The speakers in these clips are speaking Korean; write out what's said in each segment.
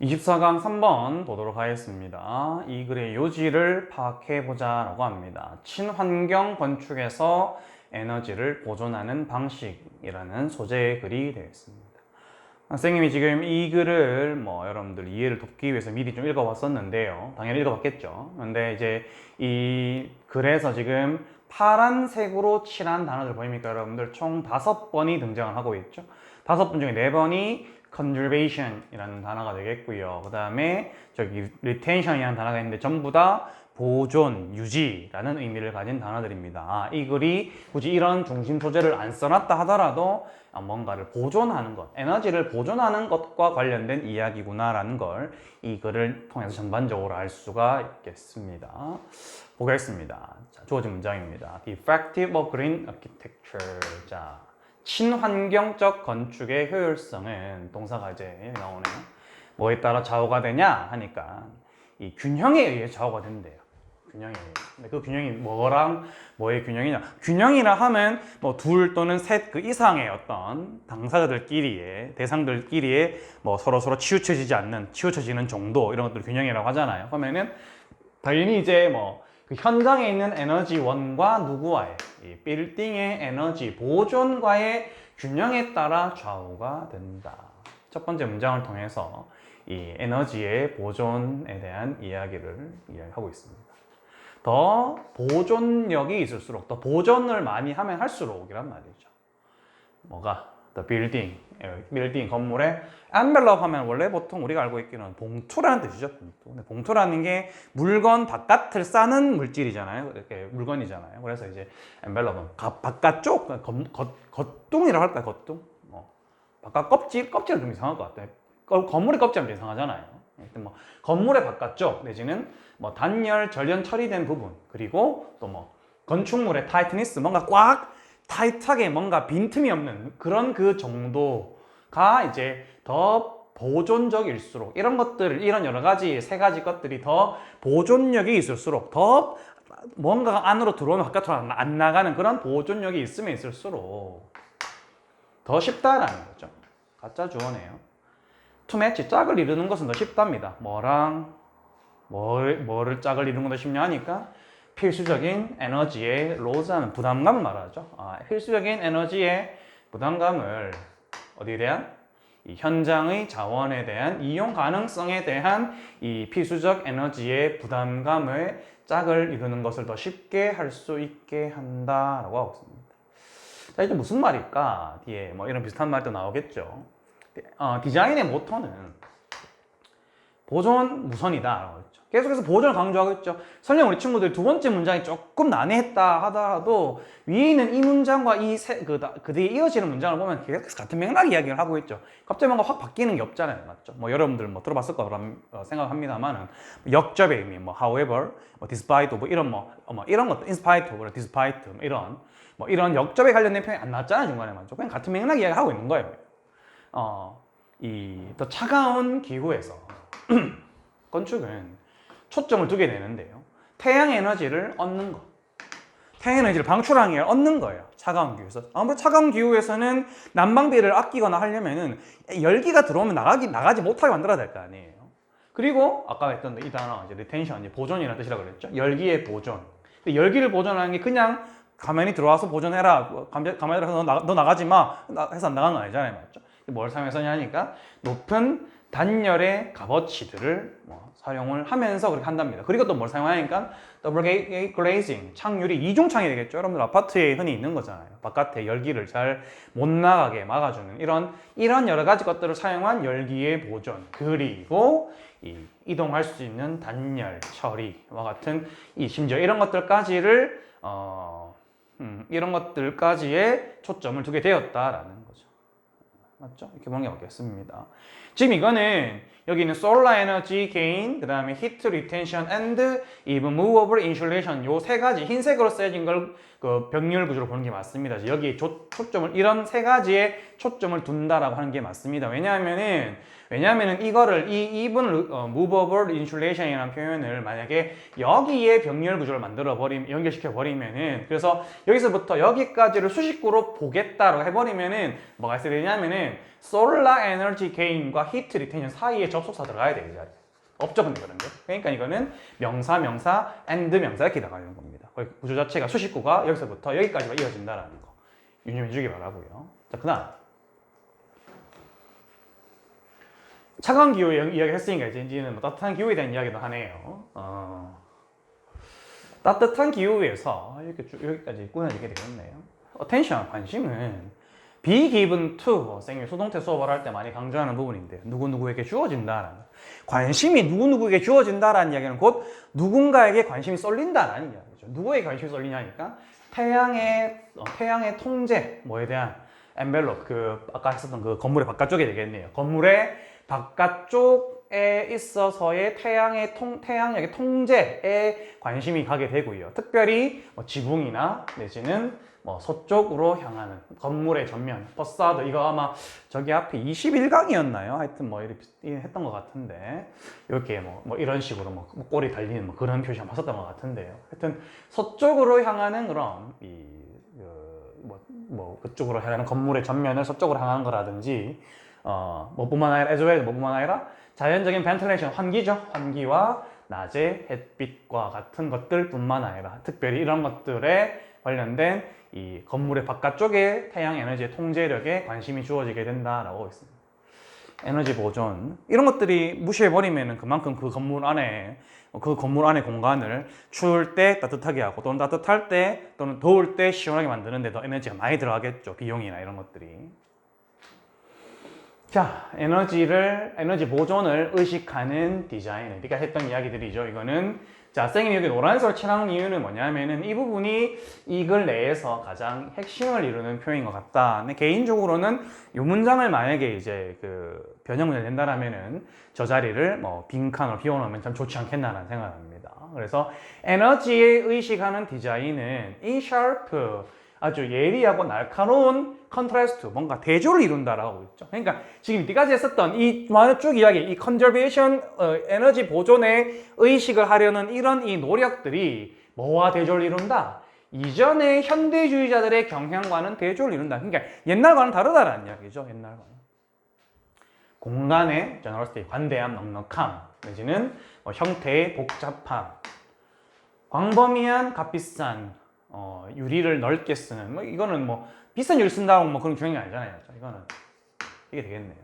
24강 3번 보도록 하겠습니다. 이 글의 요지를 파악해 보자 라고 합니다. 친환경 건축에서 에너지를 보존하는 방식이라는 소재의 글이 되겠습니다. 선생님이 지금 이 글을 뭐 여러분들 이해를 돕기 위해서 미리 좀 읽어봤었는데요. 당연히 읽어봤겠죠. 근데 이제 이 글에서 지금 파란색으로 칠한 단어들 보입니까? 여러분들 총 다섯 번이 등장을 하고 있죠. 다섯 번 중에 네 번이 conservation이라는 단어가 되겠고요. 그 다음에 저기 retention이라는 단어가 있는데 전부 다 보존, 유지라는 의미를 가진 단어들입니다. 아, 이 글이 굳이 이런 중심 소재를 안 써놨다 하더라도 아, 뭔가를 보존하는 것, 에너지를 보존하는 것과 관련된 이야기구나라는 걸 이 글을 통해서 전반적으로 알 수가 있겠습니다. 보겠습니다. 자, 주어진 문장입니다. The effective of green architecture. 자, 친환경적 건축의 효율성은 동사가 이제 나오네요. 뭐에 따라 좌우가 되냐 하니까 이 균형에 의해 좌우가 된대요. 균형에 의해. 근데 그 균형이 뭐랑 뭐의 균형이냐? 균형이라 하면 뭐 둘 또는 셋 그 이상의 어떤 당사자들끼리의 대상들끼리의 뭐 서로 서로 치우쳐지지 않는 치우쳐지는 정도 이런 것들 균형이라고 하잖아요. 그러면은 당연히 이제 뭐 그 현장에 있는 에너지원과 누구와의 이 빌딩의 에너지 보존과의 균형에 따라 좌우가 된다. 첫 번째 문장을 통해서 이 에너지의 보존에 대한 이야기를 이야기하고 있습니다. 더 보존력이 있을수록 더 보존을 많이 하면 할수록이란 말이죠. 뭐가 the building, 빌딩 건물에 envelope 하면 원래 보통 우리가 알고 있기는 봉투라는 뜻이죠. 봉투. 근데 봉투라는 게 물건 바깥을 싸는 물질이잖아요. 이렇게 물건이잖아요. 그래서 이제 envelope는 가- 바깥쪽 겉, 겉, 겉둥이라고 할까요? 겉둥. 뭐 바깥 껍질 껍질은 좀 이상할 것 같아요. 거- 건물의 껍질은 좀 이상하잖아요. 뭐 건물의 바깥쪽 내지는 뭐 단열, 절연 처리된 부분 그리고 또 뭐 건축물의 타이트니스 뭔가 꽉 타이트하게 뭔가 빈틈이 없는 그런 그 정도가 이제 더 보존적일수록 이런 것들 이런 여러 가지 세 가지 것들이 더 보존력이 있을수록 더 뭔가가 안으로 들어오면 바깥으로 안- 안 나가는 그런 보존력이 있으면 있을수록 더 쉽다라는 거죠. 가짜 주어네요. 투매치 짝을 이루는 것은 더 쉽답니다. 뭐랑 뭘, 뭐를 짝을 이루는 것도 쉽냐 하니까 필수적인 에너지의 로즈하는 부담감을 말하죠. 아, 필수적인 에너지의 부담감을 어디에 대한 이 현장의 자원에 대한 이용 가능성에 대한 이 필수적 에너지의 부담감을 짝을 이루는 것을 더 쉽게 할 수 있게 한다라고 하고 있습니다. 자, 이게 무슨 말일까? 뒤에 뭐 이런 비슷한 말도 나오겠죠. 어, 디자인의 모토는 보존 무선이다라고 했죠. 계속해서 보존을 강조하고 있죠. 설령 우리 친구들 두 번째 문장이 조금 난해했다 하더라도 위에 있는 이 문장과 이 세, 그, 다- 그 뒤에 이어지는 문장을 보면 계속 같은 맥락 이야기를 하고 있죠. 갑자기 뭔가 확 바뀌는 게 없잖아요. 맞죠? 뭐 여러분들 뭐 들어봤을 거라 어, 생각합니다만은 역접의 의미, 뭐 however, 뭐 despite, 뭐 이런 뭐, 어, 뭐 이런 것도 in spite of, despite, 뭐 이런 뭐 이런 역접에 관련된 표현이 안 나왔잖아요 중간에 맞죠? 그냥 같은 맥락 이야기 하고 있는 거예요. 어, 이 더 차가운 기후에서 건축은 초점을 두게 되는데요. 태양 에너지를 얻는 것. 태양 에너지를 방출하는 게 얻는 거예요. 차가운 기후에서. 아무래도 차가운 기후에서는 난방비를 아끼거나 하려면은 열기가 들어오면 나가기, 나가지 못하게 만들어야 될 거 아니에요. 그리고 아까 했던 이 단어, 이제 리텐션, 이제 보존이라는 뜻이라고 그랬죠. 열기의 보존. 근데 열기를 보존하는 게 그냥 가만히 들어와서 보존해라. 가만히 들어서 너, 나, 너 나가지 마. 나- 해서 안 나간 건 아니잖아요. 맞죠? 뭘 사용해서냐 하니까 높은 단열의 값어치들을 뭐 사용을 하면서 그렇게 한답니다. 그리고 또 뭘 사용하니까 더블 게이트 글레이징, 창률이 이중창이 되겠죠. 여러분들 아파트에 흔히 있는 거잖아요. 바깥에 열기를 잘 못 나가게 막아주는 이런 이런 여러 가지 것들을 사용한 열기의 보존 그리고 이 이동할 수 있는 단열 처리와 같은 이 심지어 이런 것들까지를 어 음, 이런 것들까지의 초점을 두게 되었다라는 거죠. 맞죠? 이렇게 보는 게 맞겠습니다. 지금 이거는 여기 있는 solar energy gain, 그 다음에 heat retention and even movable insulation 요 세 가지 흰색으로 써진 걸 그 병렬 구조로 보는 게 맞습니다. 여기 초, 초점을 이런 세 가지에 초점을 둔다라고 하는 게 맞습니다. 왜냐하면은 왜냐하면 이거를 이 even 어, movable insulation이라는 표현을 만약에 여기에 병렬 구조를 만들어 버리면 연결시켜 버리면은 그래서 여기서부터 여기까지를 수식구로 보겠다라고 해버리면은 뭐가 있어야 되냐면은 solar energy gain과 heat retention 사이에 접속사 들어가야 돼, 이 근데 그런 게. 그러니까 이거는 명사, 명사, and 명사 이렇게 나가는 겁니다. 거의 구조 자체가 수식구가 여기서부터 여기까지가 이어진다라는 거. 유념해 주기 바라고요. 자, 그 다음. 차가운 기후 이야기 했으니까 이제 이제는 뭐 따뜻한 기후에 대한 이야기도 하네요. 어, 따뜻한 기후에서 이렇게 쭉 여기까지 꾸며지게 되겠네요. attention 관심은 be given to 생일 수동태 수업을 할 때 많이 강조하는 부분인데 누구 누구에게 주어진다라는 관심이 누구 누구에게 주어진다라는 이야기는 곧 누군가에게 관심이 쏠린다라는 이야기죠. 누구에게 관심이 쏠리냐니까 태양의 어, 태양의 통제 뭐에 대한 엔벨롭 그 아까 했었던 그 건물의 바깥쪽에 되겠네요. 건물의 바깥쪽에 있어서의 태양의 통 태양력의 통제에 관심이 가게 되고요. 특별히 뭐 지붕이나 내지는 뭐 서쪽으로 향하는 건물의 전면, 버사드 이거 아마 저기 앞에 21강이었나요? 하여튼 뭐 이렇게 했던 것 같은데 이렇게 뭐, 뭐 이런 식으로 뭐 꼬리 달리는 뭐 그런 표시 한번 썼던 것 같은데요. 하여튼 서쪽으로 향하는 그런 이 뭐, 뭐 그쪽으로 향하는 건물의 전면을 서쪽으로 향하는 거라든지 어, 뭐 뿐만 아니라 에즈웰 뭐 뿐만 아니라 자연적인 벤틀레이션 환기죠. 환기와 낮의 햇빛과 같은 것들뿐만 아니라 특별히 이런 것들에 관련된 이 건물의 바깥쪽에 태양 에너지의 통제력에 관심이 주어지게 된다라고 있습니다. 에너지 보존 이런 것들이 무시해 버리면 그만큼 그 건물 안에 그 건물 안의 공간을 추울 때 따뜻하게 하고 또는 따뜻할 때 또는 더울 때 시원하게 만드는데 더 에너지가 많이 들어가겠죠. 비용이나 이런 것들이. 자 에너지를 에너지 보존을 의식하는 디자인. 우리가 했던 이야기들이죠. 이거는 자 쌤이 여기 노란색을 칠하는 이유는 뭐냐면은 이 부분이 이 글 내에서 가장 핵심을 이루는 표현인 것 같다. 근데 개인적으로는 이 문장을 만약에 이제 그 변형을 된다라면은 저 자리를 뭐 빈칸으로 비워놓으면 참 좋지 않겠나라는 생각을 합니다. 그래서 에너지에 의식하는 디자인은 이 샤르프 아주 예리하고 날카로운 컨트라스트, 뭔가 대조를 이룬다라고 있죠. 그러니까 지금 이때까지 했었던 이 많은 쭉 이야기, 이 컨저베이션 어, 에너지 보존의 의식을 하려는 이런 이 노력들이 뭐와 대조를 이룬다? 이전의 현대주의자들의 경향과는 대조를 이룬다. 그러니까 옛날과는 다르다라는 이야기죠. 옛날과는. 공간의 제너러스티, 관대함, 넉넉함, 내지는 뭐 형태의 복잡함, 광범위한 값비싼 어, 유리를 넓게 쓰는 뭐 이거는 뭐 비싼 유리 쓴다고 뭐 그런 규정이 아니잖아요. 이거는 이게 되겠네요.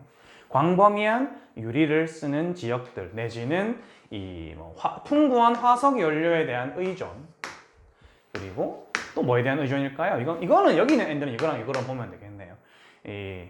광범위한 유리를 쓰는 지역들 내지는 이 뭐 풍부한 화석 연료에 대한 의존 그리고 또 뭐에 대한 의존일까요? 이건 이거는 여기 있는 엔드는 이거랑 이거랑 보면 되겠네요. 이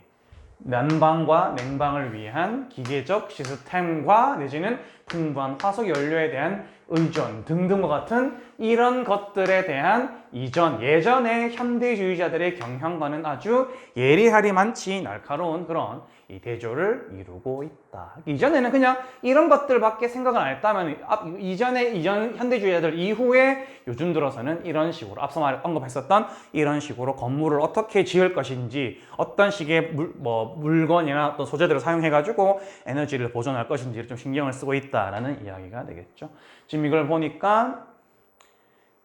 난방과 냉방을 위한 기계적 시스템과 내지는 풍부한 화석 연료에 대한 의존 등등과 같은 이런 것들에 대한 이전 예전의 현대주의자들의 경향과는 아주 예리하리만치 날카로운 그런 이 대조를 이루고 있다. 이전에는 그냥 이런 것들밖에 생각을 안 했다면 앞- 이전에 이전 현대주의자들 이후에 요즘 들어서는 이런 식으로 앞서 말 언급했었던 이런 식으로 건물을 어떻게 지을 것인지 어떤 식의 물, 뭐 물건이나 어떤 소재들을 사용해 가지고 에너지를 보존할 것인지를 좀 신경을 쓰고 있다라는 이야기가 되겠죠. 지금 이걸 보니까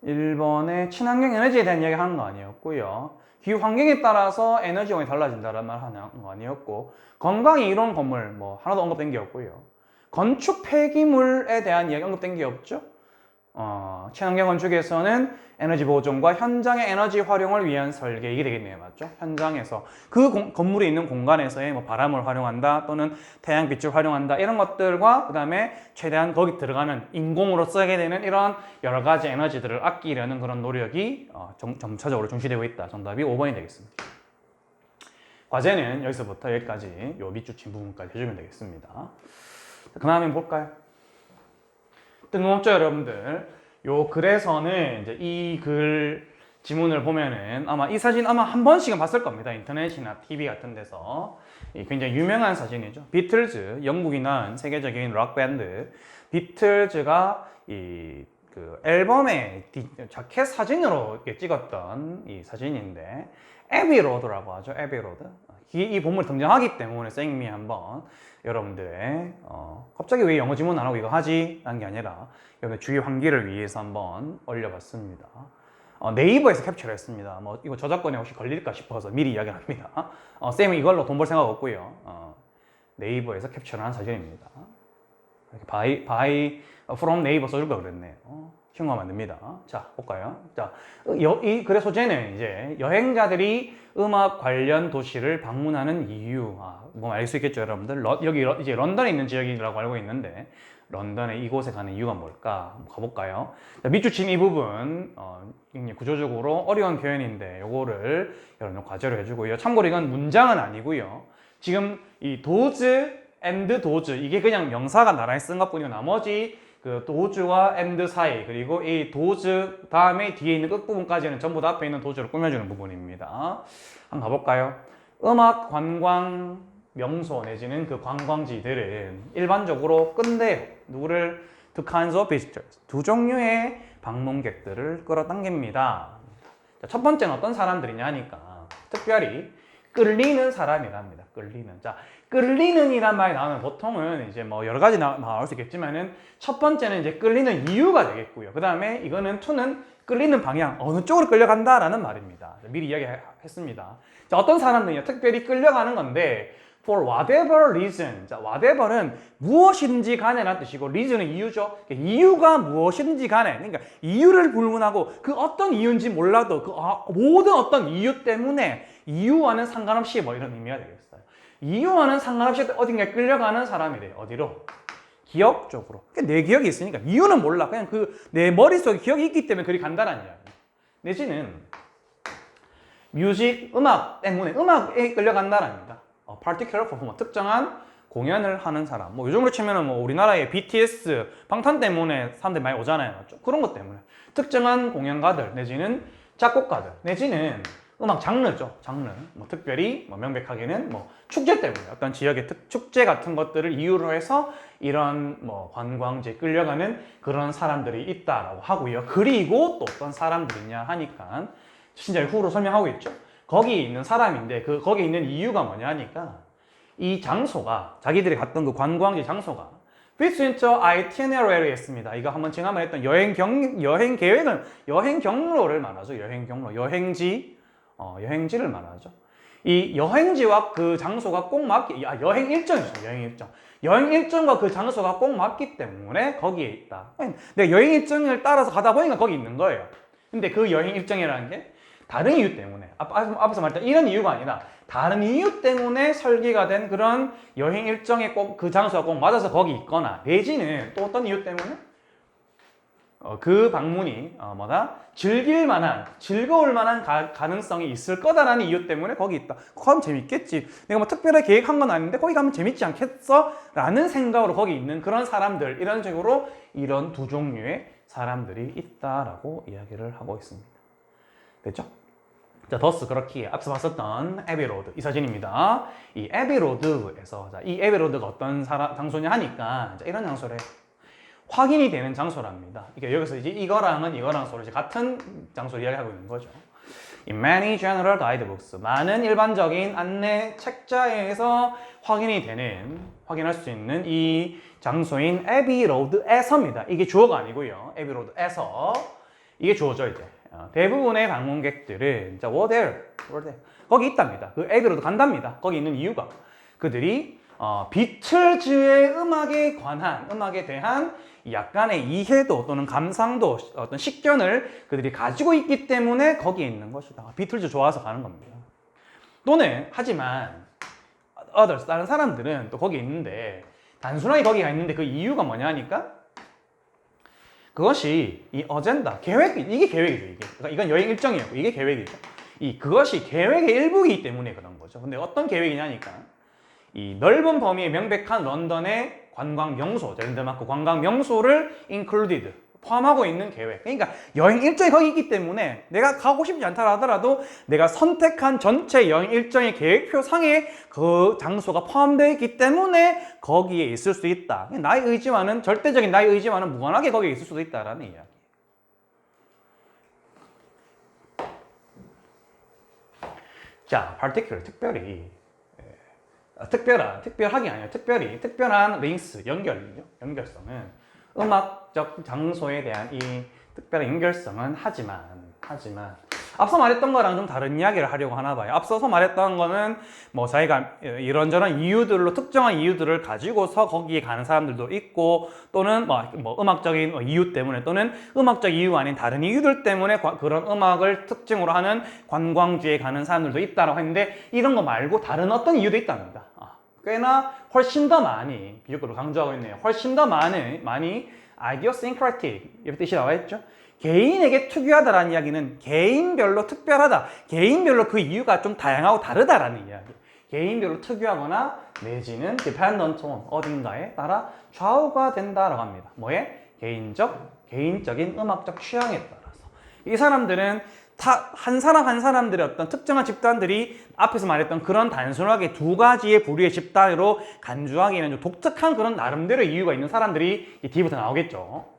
1번의 친환경 에너지에 대한 이야기 하는 거 아니었고요. 기후 환경에 따라서 에너지용이 달라진다는 말 하는 거 아니었고 건강이 이런 건물 뭐 하나도 언급된 게 없고요. 건축 폐기물에 대한 이야기 언급된 게 없죠. 어, 친환경 건축에서는 에너지 보존과 현장의 에너지 활용을 위한 설계 이게 되겠네요, 맞죠? 현장에서 그 공- 건물에 있는 공간에서의 뭐 바람을 활용한다 또는 태양빛을 활용한다 이런 것들과 그 다음에 최대한 거기 들어가는 인공으로 쓰게 되는 이런 여러 가지 에너지들을 아끼려는 그런 노력이 어, 점, 점차적으로 중시되고 있다. 정답이 5번이 되겠습니다. 과제는 여기서부터 여기까지 요 밑줄 친 부분까지 해주면 되겠습니다. 그 다음에 볼까요? 뜬금없죠, 여러분들. 요 글에서는 이제 이 글 지문을 보면은 아마 이 사진 아마 한 번씩은 봤을 겁니다. 인터넷이나 TV 같은 데서. 이 굉장히 유명한 사진이죠. 비틀즈, 영국이 낳은 세계적인 락 밴드. 비틀즈가 이그그 앨범의 디- 자켓 사진으로 찍었던 이 사진인데 에비로드라고 하죠. 에비로드. 이, 이 본문이 등장하기 때문에 생미 한번 여러분들의 어, 갑자기 왜 영어 지문 안 하고 이거 하지? 라는 게 아니라 여러분의 주의 환기를 위해서 한번 올려봤습니다. 어, 네이버에서 캡처를 했습니다. 뭐 이거 저작권에 혹시 걸릴까 싶어서 미리 이야기합니다. 어, 쌤은 이걸로 돈 벌 생각 없고요. 어, 네이버에서 캡처를 한 사진입니다. 바이 바이 어, from 네이버 써줄 걸 그랬네요. 어, 안 됩니다. 자 볼까요? 자, 여, 이 글의 소재는 이제 여행자들이 음악 관련 도시를 방문하는 이유. 아, 뭐 알 수 있겠죠, 여러분들. 러- 여기 러- 이제 런던에 있는 지역이라고 알고 있는데 런던의 이곳에 가는 이유가 뭘까? 한번 가볼까요? 자, 밑줄 친 이 부분 어, 구조적으로 어려운 표현인데 요거를 여러분 과제로 해주고요. 참고로 이건 문장은 아니고요. 지금 이 도즈 앤드 도즈 이게 그냥 명사가 나란히 쓴 것뿐이고 나머지 그 도즈와 앤드 사이 그리고 이 도즈 다음에 뒤에 있는 끝부분까지는 전부 다 앞에 있는 도즈를 꾸며주는 부분입니다. 한번 가볼까요? 음악 관광 명소 내지는 그 관광지들은 일반적으로 끝내요. 누구를 two kinds of visitors 두 종류의 방문객들을 끌어당깁니다. 자, 첫 번째는 어떤 사람들이냐 하니까 특별히 끌리는 사람이랍니다. 끌리는. 자, 끌리는 이란 말이 나오면 보통은 이제 뭐 여러 가지 나, 나올 수 있겠지만은 첫 번째는 이제 끌리는 이유가 되겠고요. 그 다음에 이거는 투는 끌리는 방향, 어느 쪽으로 끌려간다라는 말입니다. 미리 이야기했습니다. 자, 어떤 사람들이냐, 특별히 끌려가는 건데, for whatever reason. 자, whatever는 무엇인지 간에라는 뜻이고, reason은 이유죠. 그러니까 이유가 무엇인지 간에. 그러니까 이유를 불문하고 그 어떤 이유인지 몰라도 그 아, 모든 어떤 이유 때문에 이유와는 상관없이 뭐 이런 의미가 되겠어요. 이유와는 상관없이 어딘가에 끌려가는 사람이 래요. 어디로? 기억 쪽으로. 그러니까 내 기억이 있으니까 이유는 몰라. 그냥 그 내 머릿속에 기억이 있기 때문에 그리 간다는 이야기. 내지는 뮤직, 음악 때문에 음악에 끌려간다랍니다. 어, particular performer, 특정한 공연을 하는 사람. 뭐 요즘으로 치면은 뭐 우리나라의 BTS, 방탄 때문에 사람들이 많이 오잖아요. 좀 그런 것 때문에 특정한 공연가들 내지는 작곡가들 내지는 음악 장르죠. 장르. 뭐 특별히 뭐 명백하게는 뭐 축제 때문에 어떤 지역의 특, 축제 같은 것들을 이유로 해서 이런 뭐 관광지에 끌려가는 그런 사람들이 있다라고 하고요. 그리고 또 어떤 사람들이냐 하니까 진짜 후로 설명하고 있죠. 거기 있는 사람인데 그 거기 있는 이유가 뭐냐 하니까 이 장소가 자기들이 갔던 그 관광지 장소가 fits into itinerary였습니다. 이거 한번 지난번에 했던 여행 경 여행 계획을 여행 경로를 말하죠. 여행 경로, 여행지, 어, 여행지를 말하죠. 이 여행지와 그 장소가 꼭 맞기, 아, 여행 일정이죠. 여행 일정. 여행 일정과 그 장소가 꼭 맞기 때문에 거기에 있다. 내가 여행 일정을 따라서 가다 보니까 거기 있는 거예요. 근데 그 여행 일정이라는 게 다른 이유 때문에 앞- 앞- 앞에서 말했던 이런 이유가 아니라 다른 이유 때문에 설계가 된 그런 여행 일정에 꼭 그 장소가 꼭 맞아서 거기 있거나 내지는 또 어떤 이유 때문에 어, 그 방문이 어, 뭐다 즐길 만한 즐거울 만한 가, 가능성이 있을 거다라는 이유 때문에 거기 있다. 그럼 재밌겠지. 내가 뭐 특별하게 계획한 건 아닌데 거기 가면 재밌지 않겠어? 라는 생각으로 거기 있는 그런 사람들 이런 식으로 이런 두 종류의 사람들이 있다라고 이야기를 하고 있습니다. 됐죠? 자, 더스 그렇기에 앞서 봤었던 에비로드 이 사진입니다. 이 에비로드에서 자, 이 에비로드가 어떤 사람, 장소냐 하니까 자, 이런 장소래. 확인이 되는 장소랍니다. 이게 여기서 이제 이거랑은 이거랑 서로 이제 같은 장소를 이야기하고 있는 거죠. Many general guidebooks, 많은 일반적인 안내 책자에서 확인이 되는, 확인할 수 있는 이 장소인 에비로드에서입니다. 이게 주어가 아니고요. 에비로드에서 이게 주어죠 이제. 어, 대부분의 방문객들은 자, were there, were there. 거기 있답니다. 그 에비로드 간답니다. 거기 있는 이유가 그들이 어, 비틀즈의 음악에 관한 음악에 대한 약간의 이해도 또는 감상도 어떤 식견을 그들이 가지고 있기 때문에 거기에 있는 것이다. 비틀즈 좋아서 가는 겁니다. 또는 하지만 others 다른 사람들은 또 거기 있는데 단순하게 거기가 있는데 그 이유가 뭐냐 하니까 그것이 이 어젠다 계획 이게 계획이죠 이게 그러니까 이건 여행 일정이었고 이게 계획이죠 이 그것이 계획의 일부이기 때문에 그런 거죠 근데 어떤 계획이냐니까 이 넓은 범위의 명백한 런던의 관광 명소, 랜드마크 관광 명소를 included 포함하고 있는 계획. 그러니까 여행 일정이 거기 있기 때문에 내가 가고 싶지 않다 하더라도 내가 선택한 전체 여행 일정의 계획표 상에 그 장소가 포함되어 있기 때문에 거기에 있을 수 있다. 나의 의지만은 절대적인 나의 의지만은 무관하게 거기에 있을 수도 있다라는 이야기. 자, particular 특별히 특별한 특별하기 아니라 특별히 특별한 링스 연결이죠. 연결성은 음악적 장소에 대한 이 특별한 연결성은 하지만 하지만 앞서 말했던 거랑 좀 다른 이야기를 하려고 하나 봐요. 앞서서 말했던 거는 뭐 자기가 이런저런 이유들로 특정한 이유들을 가지고서 거기에 가는 사람들도 있고 또는 뭐, 뭐 음악적인 뭐 이유 때문에 또는 음악적 이유 아닌 다른 이유들 때문에 과- 그런 음악을 특징으로 하는 관광지에 가는 사람들도 있다라고 했는데 이런 거 말고 다른 어떤 이유도 있답니다. 아, 꽤나 훨씬 더 많이 비교급으로 강조하고 있네요. 훨씬 더 많은 많이 idiosyncratic 이런 뜻이 나와 있죠. 개인에게 특유하다라는 이야기는 개인별로 특별하다. 개인별로 그 이유가 좀 다양하고 다르다라는 이야기. 개인별로 특유하거나 내지는 dependent on 어딘가에 따라 좌우가 된다라고 합니다. 뭐에? 개인적, 개인적인 음악적 취향에 따라서. 이 사람들은 다 한 사람 한 사람들의 어떤 특정한 집단들이 앞에서 말했던 그런 단순하게 두 가지의 부류의 집단으로 간주하기에는 좀 독특한 그런 나름대로 이유가 있는 사람들이 이 뒤부터 나오겠죠.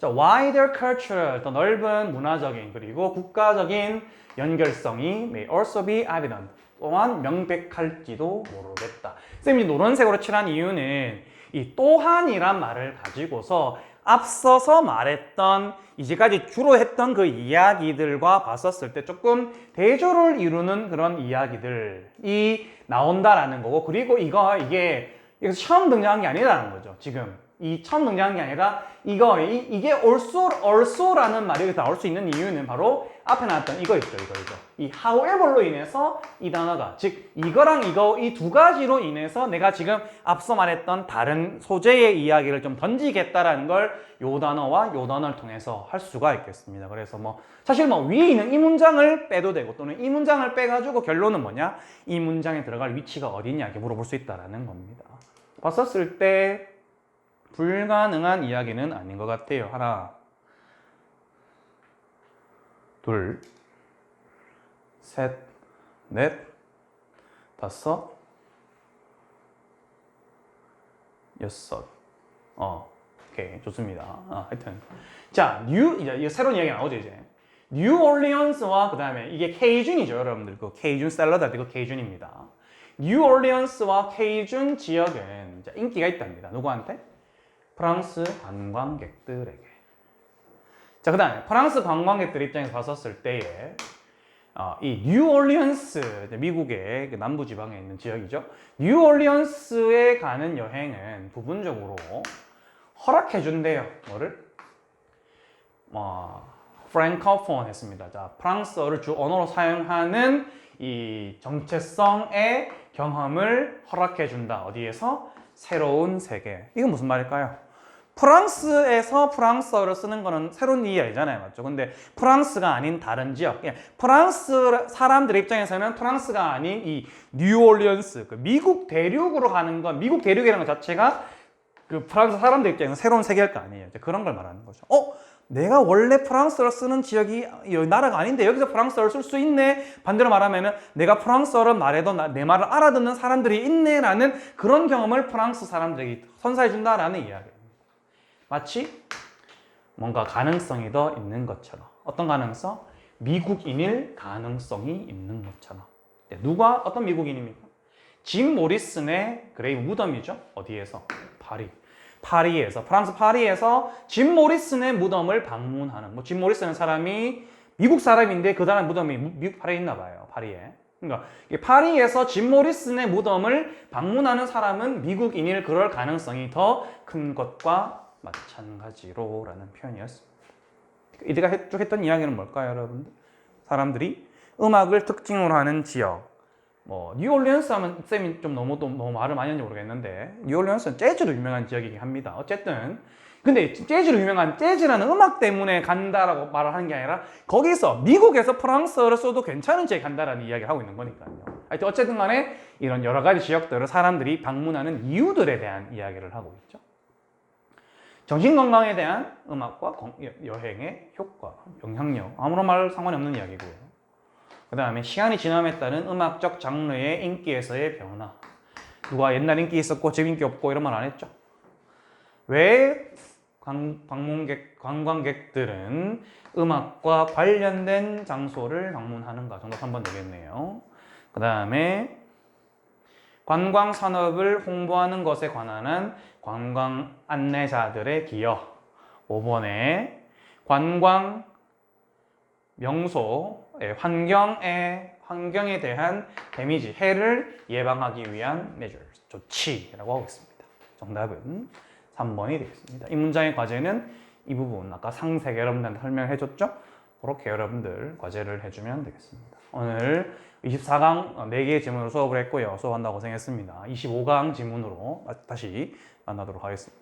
자, wider cultural, 더 넓은 문화적인 그리고 국가적인 연결성이 may also be evident. 또한 명백할지도 모르겠다. 쌤이 노란색으로 칠한 이유는 이 또한이란 말을 가지고서 앞서서 말했던 이제까지 주로 했던 그 이야기들과 봤었을 때 조금 대조를 이루는 그런 이야기들이 나온다라는 거고 그리고 이거 이게 처음 등장한 게 아니라는 거죠. 지금 이 처음 등장한 게 아니라 이거 이, 이게 also also라는 말이 여기서 나올 수 있는 이유는 바로 앞에 나왔던 이거 있죠, 이거 이거. 이 however로 인해서 이 단어가 즉 이거랑 이거 이 두 가지로 인해서 내가 지금 앞서 말했던 다른 소재의 이야기를 좀 던지겠다라는 걸 요 단어와 요 단어를 통해서 할 수가 있겠습니다. 그래서 뭐 사실 뭐 위에 있는 이 문장을 빼도 되고 또는 이 문장을 빼가지고 결론은 뭐냐 이 문장에 들어갈 위치가 어디냐 이렇게 물어볼 수 있다라는 겁니다. 봤었을 때 불가능한 이야기는 아닌 것 같아요. 하나, 둘, 셋, 넷, 다섯, 여섯. 어, 오케이, 좋습니다. 아, 하여튼. 자, 뉴, 이제 새로운 이야기 나오죠, 이제. 뉴올리언스와 그 다음에 이게 케이준이죠, 여러분들. 그 케이준 샐러드, 이거 케이준입니다. 뉴올리언스와 케이준 지역은 인기가 있답니다. 누구한테? 프랑스 관광객들에게. 자, 그 다음에 프랑스 관광객들 입장에서 봤었을 때에 어, 이 뉴올리언스, 미국의 그 남부 지방에 있는 지역이죠. 뉴올리언스에 가는 여행은 부분적으로 허락해 준대요. 뭐를? 뭐 프랭커폰 했습니다. 자, 프랑스어를 주 언어로 사용하는 이 정체성의 경험을 허락해 준다. 어디에서? 새로운 세계. 이건 무슨 말일까요? 프랑스에서 프랑스어를 쓰는 거는 새로운 이야기잖아요. 맞죠? 근데 프랑스가 아닌 다른 지역. 예, 프랑스 사람들의 입장에서는 프랑스가 아닌 이 뉴올리언스, 그 미국 대륙으로 가는 건 미국 대륙이라는 것 자체가 그 프랑스 사람들 입장에서 새로운 세계일 거 아니에요. 그런 걸 말하는 거죠. 어? 내가 원래 프랑스어를 쓰는 지역이 이 나라가 아닌데 여기서 프랑스어를 쓸 수 있네. 반대로 말하면은 내가 프랑스어를 말해도 나- 내 말을 알아듣는 사람들이 있네라는 그런 경험을 프랑스 사람들에게 선사해 준다라는 이야기입니다. 마치 뭔가 가능성이 더 있는 것처럼 어떤 가능성? 미국인일 가능성이 있는 것처럼. 네, 누가 어떤 미국인입니까? 짐 모리슨의 그레이브 무덤이죠. 어디에서? 파리. 파리에서 프랑스 파리에서 짐 모리슨의 무덤을 방문하는 뭐 짐 모리슨은 사람이 미국 사람인데 그 사람 무덤이 무- 미국 파리에 있나 봐요. 파리에. 그러니까 이 파리에서 짐 모리슨의 무덤을 방문하는 사람은 미국인일 그럴 가능성이 더 큰 것과 마찬가지로 라는 표현이었습니다. 이제가 했- 쭉 했던 이야기는 뭘까요, 여러분들? 사람들이 음악을 특징으로 하는 지역, 뭐 뉴올리언스 하면 쌤이 좀 너무 또 너무 말을 많이 했는지 모르겠는데 뉴올리언스는 재즈로 유명한 지역이긴 합니다. 어쨌든 근데 재즈로 유명한 재즈라는 음악 때문에 간다라고 말을 하는 게 아니라 거기서 미국에서 프랑스어를 써도 괜찮은 지역에 간다라는 이야기를 하고 있는 거니까요. 하여튼 어쨌든 간에 이런 여러 가지 지역들을 사람들이 방문하는 이유들에 대한 이야기를 하고 있죠. 정신 건강에 대한 음악과 여행의 효과, 영향력 아무런 말 상관이 없는 이야기고요. 그 다음에 시간이 지남에 따른 음악적 장르의 인기에서의 변화. 누가 옛날 인기 있었고 지금 인기 없고 이런 말 안 했죠. 왜 관, 방문객, 관광객들은 음악과 관련된 장소를 방문하는가 정답 3번 되겠네요. 그 다음에 관광 산업을 홍보하는 것에 관한 관광 안내자들의 기여. 5번에 관광 명소의 환경에 환경에 대한 데미지 해를 예방하기 위한 measure 조치라고 하고 있습니다. 정답은 3번이 되겠습니다. 이 문장의 과제는 이 부분 아까 상세 여러분들한테 설명해 줬죠? 그렇게 여러분들 과제를 해주면 되겠습니다. 오늘 24강 4개의 지문으로 수업을 했고요. 수업한다고 고생했습니다. 25강 지문으로 다시 만나도록 하겠습니다.